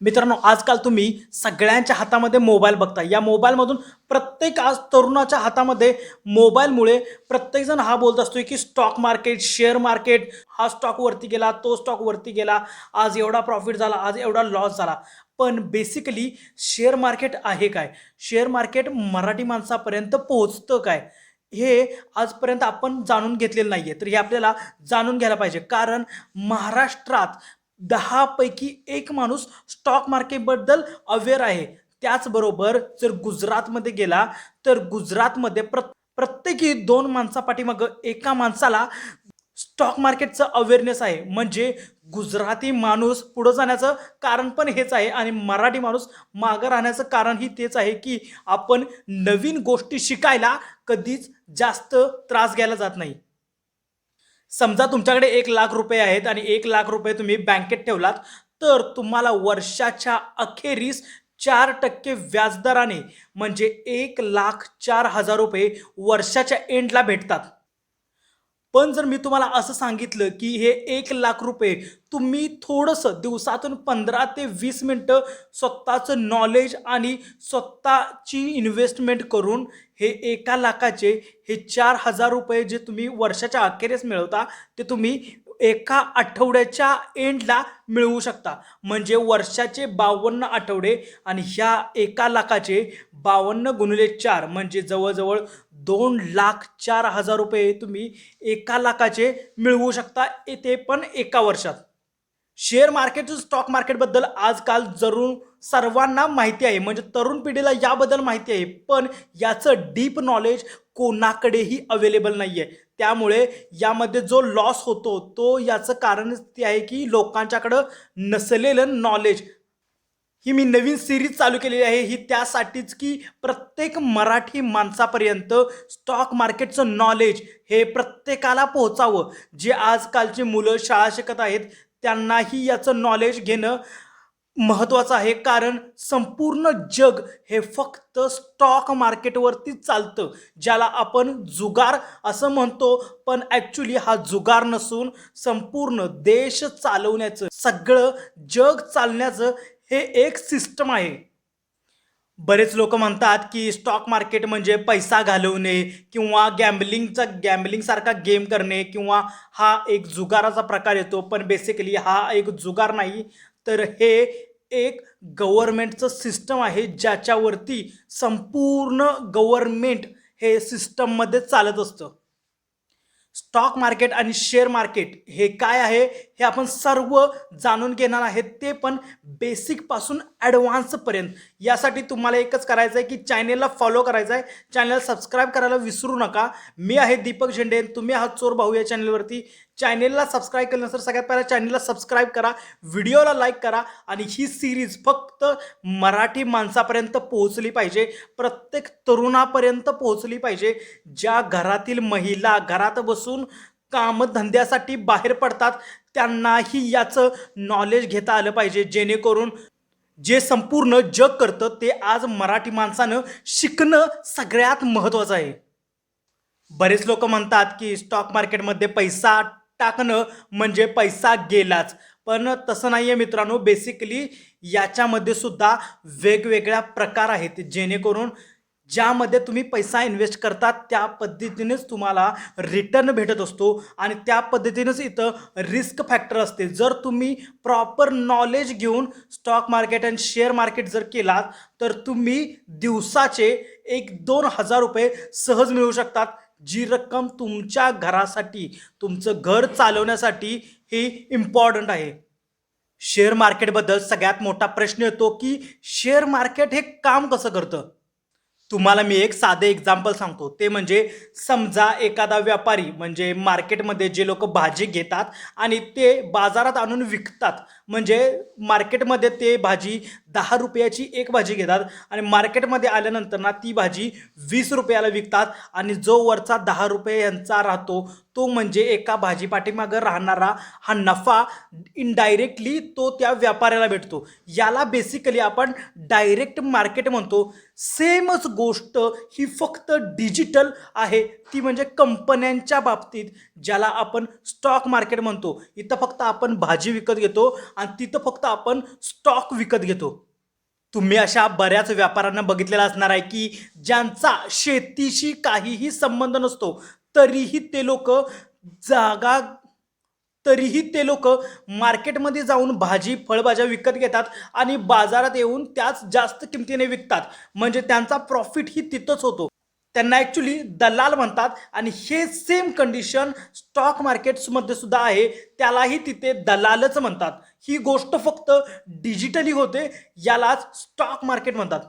मित्रांनो आजकाल तुम्ही सगळ्यांच्या हातामध्ये मोबाईल बघता. या मोबाईलमधून प्रत्येक आज तरुणाच्या हातामध्ये मोबाईलमुळे प्रत्येकजण हा बोलत असतोय की स्टॉक मार्केट शेअर मार्केट हा स्टॉक वरती गेला तो स्टॉक वरती गेला आज एवढा प्रॉफिट झाला आज एवढा लॉस झाला. पण बेसिकली शेअर मार्केट आहे काय? शेअर मार्केट मराठी माणसापर्यंत पोहोचतं काय? हे आजपर्यंत आपण जाणून घेतलेलं नाही आहे तर हे आपल्याला जाणून घ्यायला पाहिजे. कारण महाराष्ट्रात दहापैकी एक माणूस स्टॉक मार्केटबद्दल अवेअर आहे. त्याचबरोबर जर गुजरातमध्ये गेला तर गुजरातमध्ये प्र प्रत्येकी दोन माणसापाठीमागं एका माणसाला स्टॉक मार्केटचं अवेअरनेस आहे. म्हणजे गुजराती माणूस पुढं जाण्याचं कारण पण हेच आहे आणि मराठी माणूस मागं राहण्याचं कारणही तेच आहे की आपण नवीन गोष्टी शिकायला कधीच जास्त त्रास घ्यायला जात नाही. समजा तुमच्याकडे एक लाख रुपये आहेत आणि एक लाख रुपये तुम्ही बँकेत ठेवलात तर तुम्हाला वर्षाच्या अखेरीस चार टक्के व्याजदराने म्हणजे एक लाख चार हजार रुपये वर्षाच्या एंडला भेटतात. पण जर मी तुम्हाला असं सांगितलं की हे एक लाख रुपये तुम्ही थोडंसं दिवसातून पंधरा ते वीस मिनटं स्वतःचं नॉलेज आणि स्वतःची इन्व्हेस्टमेंट करून हे एका लाखाचे हे चार हजार रुपये जे तुम्ही वर्षाच्या अखेरीस मिळवता ते तुम्ही एका आठवड्याच्या एंडला मिळवू शकता. म्हणजे वर्षाचे बावन्न आठवडे आणि ह्या एका लाखाचे बावन्न गुणिले चार म्हणजे जवळजवळ दोन लाख चार हजार रुपये तुम्ही एका लाखाचे मिळवू शकता ते पण एका वर्षात. शेअर मार्केट स्टॉक मार्केटबद्दल आजकाल जरूर सर्वांना माहिती आहे. म्हणजे तरुण पिढीला याबद्दल माहिती आहे. पण याचं डीप नॉलेज कोणाकडेही अवेलेबल नाही आहे त्यामुळे यामध्ये जो लॉस होतो तो याचं कारणच ते आहे की लोकांच्याकडं नसलेलं नॉलेज ही मी नवीन सिरीज चालू केलेली आहे. ही त्यासाठीच की प्रत्येक मराठी माणसापर्यंत स्टॉक मार्केटचं नॉलेज हे प्रत्येकाला पोहोचावं. जे आजकालची मुलं शाळा शिकत आहेत त्यांनाही याचं नॉलेज घेणं महत्त्वाचं आहे कारण संपूर्ण जग हे फक्त स्टॉक मार्केटवरती चालतं ज्याला आपण जुगार असं म्हणतो. पण ॲक्च्युली हा जुगार नसून संपूर्ण देश चालवण्याचं सगळं जग चालण्याचं हे एक सिस्टम आहे. बरेच लोक म्हणतात की स्टॉक मार्केट म्हणजे पैसा घालवणे किंवा गॅम्बलिंगचा गॅम्बलिंगसारखा गेम करणे किंवा हा एक जुगाराचा प्रकार येतो. पण बेसिकली हा एक जुगार नाही. तर हे एक गव्हर्मेंटचं सिस्टम आहे ज्याच्यावरती संपूर्ण गव्हर्मेंट हे सिस्टममध्ये चालत असतं. स्टॉक मार्केट आणि शेअर मार्केट हे काय आहे हे आपण सर्व जाणून घेणार आहेत ते पण बेसिकपासून ॲडव्हान्सपर्यंत यासाठी तुम्हाला एकच करायचं आहे की चॅनेलला फॉलो करायचं आहे चॅनेलला सबस्क्राईब करायला विसरू नका. मी आहे दीपक झेंडे. तुम्ही आहात चोर भाऊ या चॅनलवरती चॅनेलला सबस्क्राईब केलं नसेल सगळ्यात पहिला चॅनेलला सबस्क्राईब करा व्हिडिओला लाईक करा आणि ही सिरीज फक्त मराठी माणसापर्यंत पोहोचली पाहिजे. प्रत्येक तरुणापर्यंत पोहोचली पाहिजे. ज्या घरातील महिला घरात बसून कामधंद्यासाठी बाहेर पडतात त्यांनाही याचं नॉलेज घेता आलं पाहिजे. जेणेकरून जे संपूर्ण जग करतं ते आज मराठी माणसानं शिकणं सगळ्यात महत्त्वाचं आहे. बरेच लोक म्हणतात की स्टॉक मार्केटमध्ये पैसा टाकणं म्हणजे पैसा गेलाच. पण तसं नाही आहे मित्रांनो बेसिकली याच्यामध्ये सुद्धा वेगवेगळ्या प्रकार आहेत जेणेकरून ज्यामध्ये तुम्ही पैसा इन्व्हेस्ट करता त्या पद्धतीनेच तुम्हाला रिटर्न भेटत असतो आणि त्या पद्धतीनेच इथं रिस्क फॅक्टर असते. जर तुम्ही प्रॉपर नॉलेज घेऊन स्टॉक मार्केट आणि शेअर मार्केट जर केलात तर तुम्ही दिवसाचे एक दोन हजार रुपये सहज मिळवू शकतात. जी रक्कम तुमच्या घरासाठी तुमचं घर चालवण्यासाठी ही इम्पॉर्टंट आहे. शेअर मार्केटबद्दल सगळ्यात मोठा प्रश्न येतो की शेअर मार्केट हे काम कसं करतं? तुम्हाला मी एक साधे एक्झाम्पल सांगतो. ते म्हणजे समजा एखादा व्यापारी म्हणजे मार्केटमध्ये जे लोक भाजी घेतात आणि ते बाजारात आणून विकतात म्हणजे मार्केटमध्ये ते भाजी दहा रुपयाची एक भाजी घेतात आणि मार्केटमध्ये आल्यानंतर ना ती भाजी वीस रुपयाला विकतात आणि जो वरचा दहा रुपये यांचा राहतो तो म्हणजे एका भाजीपाठीमागं राहणारा हा नफा इनडायरेक्टली तो त्या व्यापाऱ्याला भेटतो. याला बेसिकली आपण डायरेक्ट मार्केट म्हणतो. सेमच गोष्ट ही फक्त डिजिटल आहे. ती म्हणजे कंपन्यांच्या बाबतीत ज्याला आपण स्टॉक मार्केट म्हणतो. इथं फक्त आपण भाजी विकत घेतो आणि तिथं फक्त आपण स्टॉक विकत घेतो. तुम्ही अशा बऱ्याच व्यापाऱ्यांना बघितलेलं असणार आहे की ज्यांचा शेतीशी काहीही संबंध नसतो तरीही ते लोक जागा तरीही ते लोक मार्केटमध्ये जाऊन भाजी फळभाज्या विकत घेतात आणि बाजारात येऊन त्याच जास्त किमतीने विकतात. म्हणजे त्यांचा प्रॉफिट ही तिथंच होतो. त्यांना ॲक्च्युली दलाल म्हणतात आणि हे सेम कंडिशन स्टॉक मार्केट्समध्ये सुद्धा आहे. त्यालाही तिथे दलालच म्हणतात. ही गोष्ट फक्त डिजिटली होते यालाच स्टॉक मार्केट म्हणतात.